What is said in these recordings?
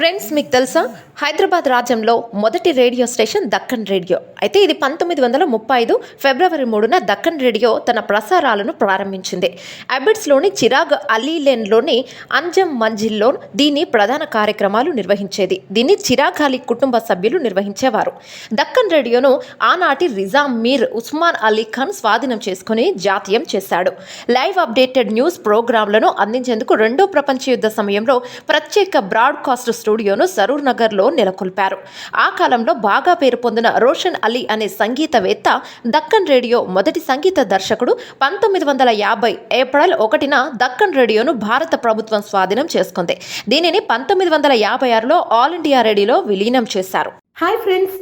Friends మీకు తెలుసా? హైదరాబాద్ రాజ్యంలో మొదటి రేడియో స్టేషన్ దక్కన్ రేడియో. అయితే ఇది పంతొమ్మిది వందల ముప్పై ఐదు ఫిబ్రవరి మూడున దక్కన్ రేడియో తన ప్రసారాలను ప్రారంభించింది. అబిడ్స్లోని చిరాగ్ అలీ లేన్లోని అంజమ్ మంజిల్లో దీని ప్రధాన కార్యక్రమాలు నిర్వహించేది. దీన్ని చిరాగ్ అలీ కుటుంబ సభ్యులు నిర్వహించేవారు. దక్కన్ రేడియోను ఆనాటి రిజాం మీర్ ఉస్మాన్ అలీ ఖాన్ స్వాధీనం చేసుకుని జాతీయం చేశాడు. లైవ్ అప్డేటెడ్ న్యూస్ ప్రోగ్రాంలను అందించేందుకు రెండో ప్రపంచ యుద్ధ సమయంలో ప్రత్యేక బ్రాడ్కాస్ట్ స్టూడియోను సరూర్ నగర్లో నెలకొల్పారు. ఆ కాలంలో బాగా పేరు పొందిన రోషన్ అలీ అనే సంగీతవేత్త దక్కన్ రేడియో మొదటి సంగీత దర్శకుడు పంతొమ్మిది వందల యాభై ఏప్రిల్ ఒకటిన దక్కన్ రేడియోను భారత ప్రభుత్వం స్వాధీనం చేసుకుంది. దీనిని పంతొమ్మిది వందల యాభై ఆరులో ఆల్ ఇండియా రేడియోలో విలీనం చేశారు. హాయ్ ఫ్రెండ్స్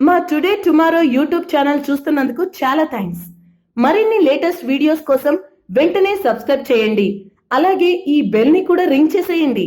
మా టుడే టుమారో యూట్యూబ్ ఛానల్ చూస్తున్నందుకు చాలా థ్యాంక్స్ మరిన్ని లేటెస్ట్ వీడియోస్ కోసం వెంటనే సబ్స్క్రైబ్ చేయండి. అలాగే ఈ బెల్ని కూడా రింగ్ చేసేయండి.